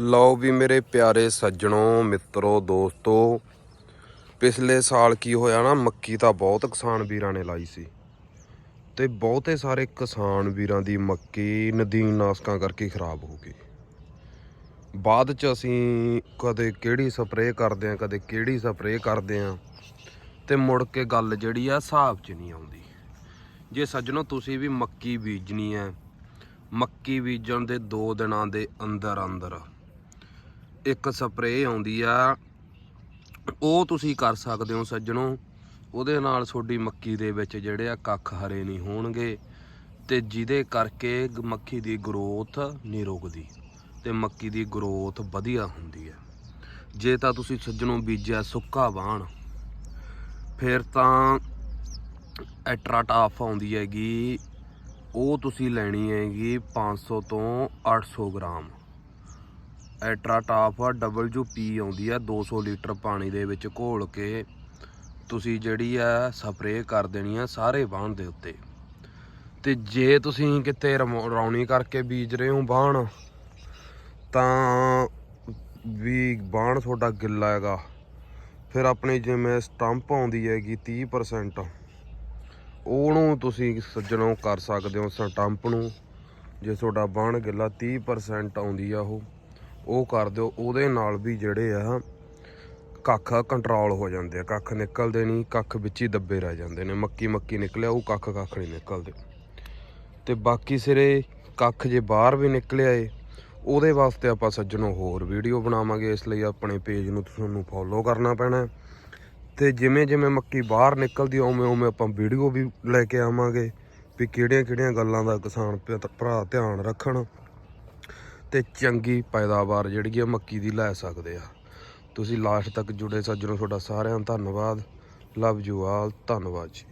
ਲਓ ਵੀ ਮੇਰੇ ਪਿਆਰੇ ਸੱਜਣੋ, ਮਿੱਤਰੋ, ਦੋਸਤੋ, ਪਿਛਲੇ ਸਾਲ ਕੀ ਹੋਇਆ ਨਾ, ਮੱਕੀ ਤਾਂ ਬਹੁਤ ਕਿਸਾਨ ਵੀਰਾਂ ਨੇ ਲਾਈ ਸੀ। ਤੇ ਬਹੁਤੇ ਸਾਰੇ ਕਿਸਾਨ ਵੀਰਾਂ ਦੀ ਮੱਕੀ ਨਦੀਨ ਨਾਸਕਾਂ ਕਰਕੇ ਖਰਾਬ ਹੋ ਗਈ। ਬਾਅਦ ਚ ਅਸੀਂ ਕਦੇ ਕਿਹੜੀ ਸਪਰੇਅ ਕਰਦੇ ਆ ਕਦੇ ਕਿਹੜੀ ਸਪਰੇਅ ਕਰਦੇ ਆ ਤੇ ਮੁੜ ਕੇ ਗੱਲ ਜਿਹੜੀ ਆ, ਹਿਸਾਬ 'ਚ ਨਹੀਂ ਆਉਂਦੀ। ਜੇ ਸੱਜਣੋ, ਤੁਸੀਂ ਵੀ ਮੱਕੀ ਬੀਜਣੀ ਹੈ, ਮੱਕੀ ਬੀਜਣ ਦੇ 2 ਦਿਨਾਂ ਦੇ ਅੰਦਰ ਅੰਦਰ ਇੱਕ ਸਪਰੇਅ ਆਉਂਦੀ ਆ, ਉਹ ਤੁਸੀਂ ਕਰ ਸਕਦੇ ਹੋ ਸੱਜਣੋ। ਉਹਦੇ ਨਾਲ ਤੁਹਾਡੀ ਮੱਕੀ ਦੇ ਵਿੱਚ ਜਿਹੜੇ ਆ ਕੱਖ ਹਰੇ ਨਹੀਂ ਹੋਣਗੇ ਤੇ ਜਿਹਦੇ ਕਰਕੇ ਮੱਕੀ ਦੀ ਗਰੋਥ ਨਹੀਂ ਰੁਕਦੀ ਤੇ ਮੱਕੀ ਦੀ ਗਰੋਥ ਵਧੀਆ ਹੁੰਦੀ ਹੈ ਜੇ ਤਾਂ ਤੁਸੀਂ ਸੱਜਣੋ ਬੀਜਿਆ ਸੁੱਕਾ ਬਾਣ ਫਿਰ ਤਾਂ ਐਟਰਾਟਾਫ ਆਉਂਦੀ ਹੈਗੀ, ਉਹ ਤੁਸੀਂ ਲੈਣੀ ਹੈਗੀ 500 ਤੋਂ 800 ਗ੍ਰਾਮ। ਐਟਰਾਟਾਫ WP ਆਉਂਦੀ ਆ 200 ਲੀਟਰ ਪਾਣੀ ਦੇ ਵਿੱਚ ਘੋਲ ਕੇ ਤੁਸੀਂ ਜਿਹੜੀ ਆ ਸਪਰੇਅ ਕਰ ਦੇਣੀ ਆ ਸਾਰੇ ਬਾਣ ਦੇ ਉੱਤੇ। ਤੇ ਜੇ ਤੁਸੀਂ ਕਿਤੇ ਰੌਣੀ ਕਰਕੇ ਬੀਜ ਰਹੇ ਹੋ ਬਾਣ ਤਾਂ ਵੀ ਬਾਣ ਤੁਹਾਡਾ ਗਿੱਲਾ ਹੈਗਾ। ਫਿਰ ਆਪਣੀ ਜਿਵੇਂ ਸਟੰਪ ਆਉਂਦੀ ਹੈਗੀ 30% ਉਹਨੂੰ ਤੁਸੀਂ ਸੱਜਣੋਂ ਕਰ ਸਕਦੇ ਹੋ ਸਟੰਪ ਨੂੰ। ਜੇ ਤੁਹਾਡਾ ਬਾਣ ਗਿੱਲਾ 30% ਆਉਂਦੀ ਆ ਉਹ। ਉਹ ਕਰ ਦਿਓ ਉਹਦੇ ਨਾਲ ਵੀ ਜਿਹੜੇ ਆ ਕੱਖ ਕੰਟਰੋਲ ਹੋ ਜਾਂਦੇ ਆ ਕੱਖ ਨਿਕਲਦੇ ਨਹੀਂ ਕੱਖ ਵਿੱਚ ਹੀ ਦੱਬੇ ਰਹਿ ਜਾਂਦੇ ਨੇ ਮੱਕੀ ਮੱਕੀ ਨਿਕਲਿਆ ਉਹ ਕੱਖ ਕੱਖ ਨਹੀਂ ਨਿਕਲਦੇ ਤੇ ਬਾਕੀ ਸਿਰੇ ਕੱਖ ਜੇ ਬਾਹਰ ਵੀ ਨਿਕਲਿਆ ਏ ਉਹਦੇ ਵਾਸਤੇ ਆਪਾਂ ਸੱਜਣੋਂ ਹੋਰ ਵੀਡੀਓ ਬਣਾਵਾਂਗੇ ਇਸ ਲਈ ਆਪਣੇ ਪੇਜ ਨੂੰ ਤੁਹਾਨੂੰ ਫੋਲੋ ਕਰਨਾ ਪੈਣਾ ਹੈ। ਤੇ ਜਿਵੇਂ ਜਿਵੇਂ ਮੱਕੀ ਬਾਹਰ ਨਿਕਲਦੀ ਆ, ਉਵੇਂ ਉਵੇਂ ਆਪਾਂ ਵੀਡੀਓ ਵੀ ਲੈ ਕੇ ਆਵਾਂਗੇ ਵੀ ਕਿਹੜੀਆਂ ਕਿਹੜੀਆਂ ਗੱਲਾਂ ਦਾ ਕਿਸਾਨ ਭਰਾ ਧਿਆਨ ਰੱਖਣ ਤੇ ਚੰਗੀ ਪੈਦਾਵਾਰ ਜਿਹੜੀ ਆ ਮੱਕੀ ਦੀ ਲੈ ਸਕਦੇ ਆ। ਤੁਸੀਂ ਲਾਸਟ ਤੱਕ ਜੁੜੇ ਸੱਜਣੋ, ਤੁਹਾਡਾ ਸਾਰਿਆਂ ਦਾ ਧੰਨਵਾਦ। ਲਵ ਯੂ ਆਲ ਧੰਨਵਾਦ ਜੀ।